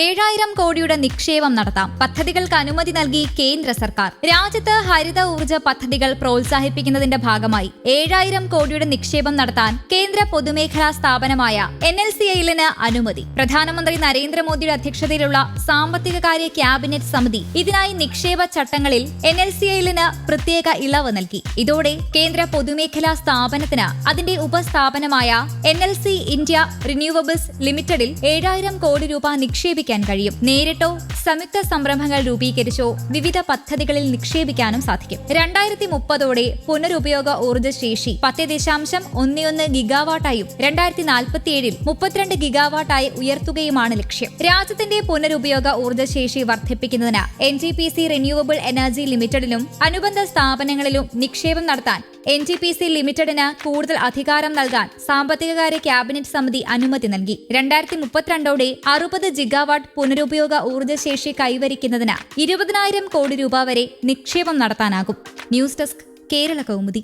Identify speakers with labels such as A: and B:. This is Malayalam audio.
A: ഏഴായിരം കോടിയുടെ നിക്ഷേപം നടത്താം. പദ്ധതികൾക്ക് അനുമതി നൽകി കേന്ദ്ര സർക്കാർ. രാജ്യത്ത് ഹരിത ഊർജ പദ്ധതികൾ പ്രോത്സാഹിപ്പിക്കുന്നതിന്റെ ഭാഗമായി ഏഴായിരം കോടിയുടെ നിക്ഷേപം നടത്താൻ കേന്ദ്ര പൊതുമേഖലാ സ്ഥാപനമായ എൻ എൽ സി ഐലിന് അനുമതി. പ്രധാനമന്ത്രി നരേന്ദ്രമോദിയുടെ അധ്യക്ഷതയിലുള്ള സാമ്പത്തിക കാര്യ ക്യാബിനറ്റ് സമിതി ഇതിനായി നിക്ഷേപ ചട്ടങ്ങളിൽ എൻ എൽ സി ഐലിന് പ്രത്യേക ഇളവ് നൽകി. ഇതോടെ കേന്ദ്ര പൊതുമേഖലാ സ്ഥാപനത്തിന് അതിന്റെ ഉപസ്ഥാപനമായ N L C India renewables ലിമിറ്റഡിൽ ഏഴായിരം കോടി രൂപ നിക്ഷേപിക്കാൻ കഴിയും. നേരിട്ടോ സംയുക്ത സംരംഭങ്ങൾ രൂപീകരിച്ചോ വിവിധ പദ്ധതികളിൽ നിക്ഷേപിക്കാനും സാധിക്കും. രണ്ടായിരത്തി മുപ്പതോടെ പുനരുപയോഗ ഊർജശേഷി പത്ത് ദശാംശം ഒന്നിയൊന്ന് ഗിഗാവാട്ടായും രണ്ടായിരത്തി നാൽപ്പത്തിയേഴിൽ മുപ്പത്തിരണ്ട് ഗിഗാവാട്ടായി ഉയർത്തുകയുമാണ് ലക്ഷ്യം. രാജ്യത്തിന്റെ പുനരുപയോഗ ഊർജശേഷി വർദ്ധിപ്പിക്കുന്നതിന് N G P C renewable energy ലിമിറ്റഡിലും അനുബന്ധ സ്ഥാപനങ്ങളിലും നിക്ഷേപം നടത്താൻ എൻ ടി പി സി ലിമിറ്റഡിന് കൂടുതൽ അധികാരം നൽകാൻ സാമ്പത്തികകാര്യ ക്യാബിനറ്റ് സമിതി അനുമതി നൽകി. രണ്ടായിരത്തി മുപ്പത്തിരണ്ടോടെ അറുപത് ജിഗാവാട്ട് പുനരുപയോഗ ഊർജശേഷി കൈവരിക്കുന്നതിന് ഇരുപതിനായിരം കോടി രൂപ വരെ നിക്ഷേപം നടത്താനാകും. News desk Kerala Kaumudi.